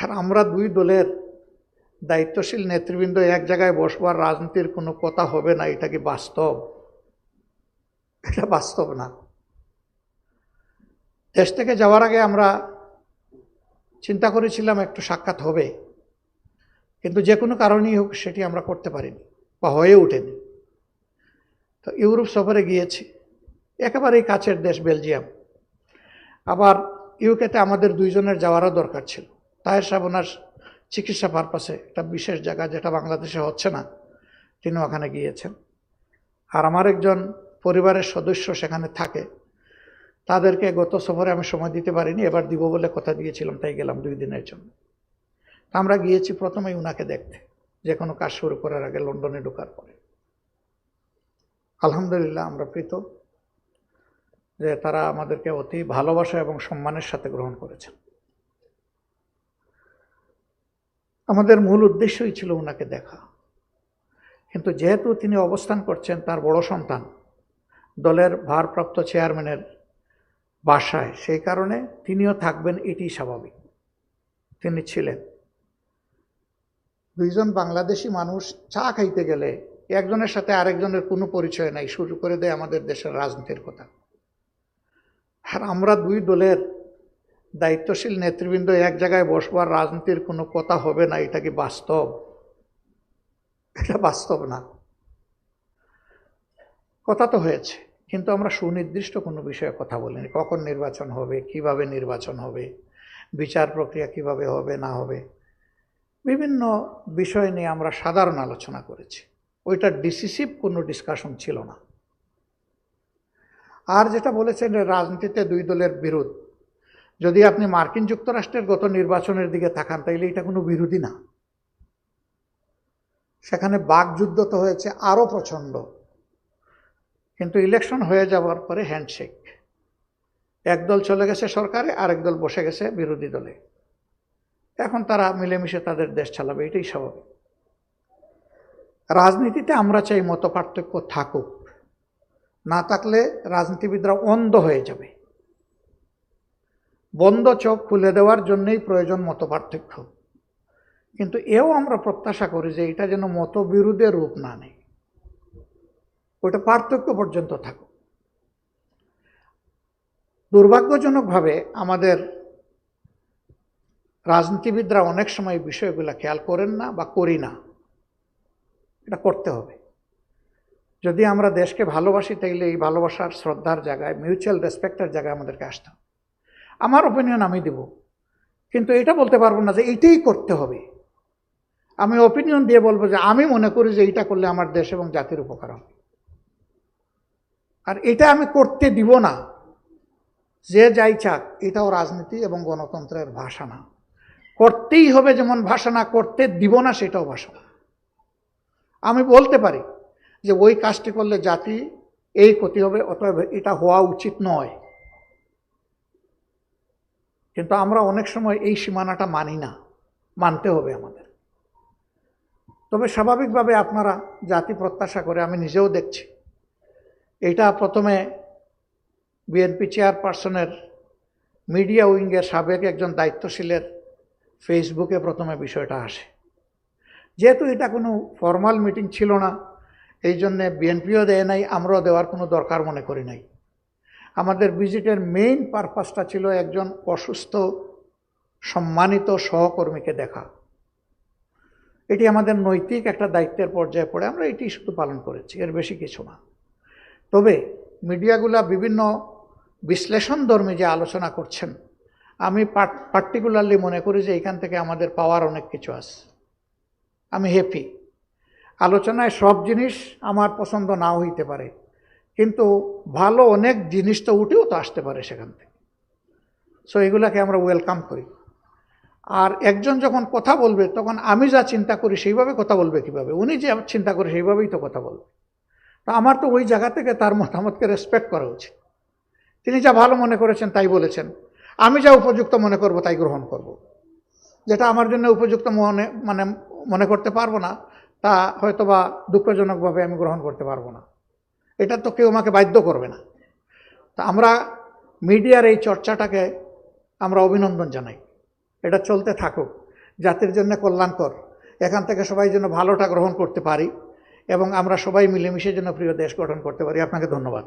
আর আমরা দুই দলের দায়িত্বশীল নেতৃবৃন্দ এক জায়গায় বসবার রাজনীতির কোনো কথা হবে না, এটা কি বাস্তব? এটা বাস্তব না। দেশ থেকে যাওয়ার আগে আমরা চিন্তা করেছিলাম একটু সাক্ষাৎ হবে, কিন্তু যে কোনো কারণেই হোক সেটি আমরা করতে পারিনি বা হয়ে ওঠেনি। তো ইউরোপ সফরে গিয়েছি, একেবারেই কাছের দেশ বেলজিয়াম। আবার ইউকেতে আমাদের দুইজনের যাওয়ারও দরকার ছিল। তাহের সাহেব ওনার চিকিৎসা পারপাসে একটা বিশেষ জায়গা যেটা বাংলাদেশে হচ্ছে না, তিনি ওখানে গিয়েছেন। আর আমার একজন পরিবারের সদস্য সেখানে থাকে। তাদেরকে গত সফরে আমি সময় দিতে পারিনি, এবার দিব বলে কথা দিয়েছিলাম, তাই গেলাম দুই দিনের জন্য। আমরা গিয়েছি প্রথমেই উনাকে দেখতে, যে কোনো কাজ শুরু করার আগে লন্ডনে ঢোকার পরে। আলহামদুলিল্লাহ আমরা প্রীত যে তারা আমাদেরকে অতি ভালোবাসা এবং সম্মানের সাথে গ্রহণ করেছেন। আমাদের মূল উদ্দেশ্যই ছিল ওনাকে দেখা। কিন্তু যেহেতু তিনি অবস্থান করছেন তার বড় সন্তান, দলের ভারপ্রাপ্ত চেয়ারম্যানের বাসায়, সেই কারণে তিনিও থাকবেন এটি স্বাভাবিক। তিনি ছিলেন। দুইজন বাংলাদেশি মানুষ চা খাইতে গেলে একজনের সাথে আরেকজনের কোনো পরিচয় নাই, শুরু করে দেয় আমাদের দেশের রাজনীতির কথা। আর আমরা দুই দলের দায়িত্বশীল নেতৃবৃন্দ এক জায়গায় বসবার রাজনীতির কোনো কথা হবে না, এটা কি বাস্তব? এটা বাস্তব না। কথা তো হয়েছে, কিন্তু আমরা সুনির্দিষ্ট কোনো বিষয়ে কথা বলিনি। কখন নির্বাচন হবে, কীভাবে নির্বাচন হবে, বিচার প্রক্রিয়া কীভাবে হবে, না হবে, বিভিন্ন বিষয় নিয়ে আমরা সাধারণ আলোচনা করেছি। ওইটা ডিসিসিভ কোনো ডিসকাশন ছিল না। আর যেটা বলেছেন রাজনীতিতে দুই দলের বিরোধ যদি আপনি মার্কিন যুক্তরাষ্ট্রের গত নির্বাচনের দিকে তাকান, তাইলে এটা কোনো বিরোধী না। সেখানে বাকযুদ্ধ তো হয়েছে আরও প্রচণ্ড। কিন্তু ইলেকশন হয়ে যাওয়ার পরে হ্যান্ডশেক। একদল চলে গেছে সরকারে, আরেক দল বসে গেছে বিরোধী দলে। এখন তারা মিলেমিশে তাদের দেশ চালাবে, এটাই স্বাভাবিক। রাজনীতিতে আমরা চাই মত পার্থক্য থাকুক। না থাকলে রাজনীতিবিদরা অন্ধ হয়ে যাবে। বন্ধ চোখ খুলে দেওয়ার জন্যই প্রয়োজন মত পার্থক্য কিন্তু এও আমরা প্রত্যাশা করি যে এটা যেন মতবিরোধের রূপ না নেয়। ওটা পার্থক্য পর্যন্ত থাকুক। দুর্ভাগ্যজনকভাবে আমাদের রাজনীতিবিদরা অনেক সময় বিষয়গুলো খেয়াল করেন না বা করি না। এটা করতে হবে। যদি আমরা দেশকে ভালোবাসি, তাইলে এই ভালোবাসার, শ্রদ্ধার জায়গায় মিউচুয়াল রেসপেক্টের জায়গায় আমাদেরকে আসতে আমার ওপিনিয়ন আমি দেব। কিন্তু এটা বলতে পারব না যে এইটাই করতে হবে। আমি ওপিনিয়ন দিয়ে বলব যে আমি মনে করি যে এইটা করলে আমার দেশ এবং জাতির উপকার হবে। আর এটা আমি করতে দিব না। যে যাই চাক, এটাও রাজনীতি এবং গণতন্ত্রের ভাষা না করতেই হবে যেমন ভাষা না করতে দিব না সেটাও ভাষা আমি বলতে পারি যে ওই কাজটি করলে জাতি এই ক্ষতি হবে, অতএব এটা হওয়া উচিত নয়। কিন্তু আমরা অনেক সময় এই সীমানাটা মানি না। মানতে হবে আমাদের। তবে স্বাভাবিকভাবে আপনারা জাতি প্রত্যাশা করে, আমি নিজেও দেখছি। এটা প্রথমে বিএনপি চেয়ারপারসনের মিডিয়া উইংয়ের সাবেক একজন দায়িত্বশীলের ফেসবুকে প্রথমে বিষয়টা আসে। যেহেতু এটা কোনো ফর্মাল মিটিং ছিল না, এই জন্যে বিএনপিও দেয় নাই, আমরাও দেওয়ার কোনো দরকার মনে করি নাই। আমাদের ভিজিটের মেইন পারপাসটা ছিল একজন অসুস্থ, সম্মানিত সহকর্মীকে দেখা। এটি আমাদের নৈতিক একটা দায়িত্বের পর্যায়ে পড়ে, আমরা এটি শুধু পালন করেছি, এর বেশি কিছু না। তবে মিডিয়াগুলা বিভিন্ন বিশ্লেষণধর্মী যে আলোচনা করছেন, আমি পার্টিকুলারলি মনে করি যে এখান থেকে আমাদের পাওয়ার অনেক কিছু আছে। আমি হ্যাপি আলোচনায় সব জিনিস আমার পছন্দ নাও হইতে পারে। কিন্তু ভালো অনেক জিনিস তো উঠেও তো আসতে পারে সেখান থেকে। সো এগুলাকে আমরা ওয়েলকাম করি। আর একজন যখন কথা বলবে, তখন আমি যা চিন্তা করি সেইভাবে কথা বলবে কীভাবে? উনি যে চিন্তা করে সেইভাবেই তো কথা বলবে। তা আমার তো ওই জায়গা থেকে তার মতামতকে রেসপেক্ট করা উচিত। তিনি যা ভালো মনে করেছেন তাই বলেছেন। আমি যা উপযুক্ত মনে করব তাই গ্রহণ করব। যেটা আমার জন্য উপযুক্ত মনে মানে মনে করতে পারব না, তা হয়তো বা দুঃখজনকভাবে আমি গ্রহণ করতে পারব না। এটা তো কেউ আমাকে বাধ্য করবে না। তা আমরা মিডিয়ার এই চর্চাটাকে আমরা অভিনন্দন জানাই। এটা চলতে থাকুক, জাতির জন্য কল্যাণকর, এখান থেকে সবাই যেন ভালোটা গ্রহণ করতে পারি এবং আমরা সবাই মিলেমিশে যেন প্রিয় দেশ গঠন করতে পারি। আপনাকে ধন্যবাদ।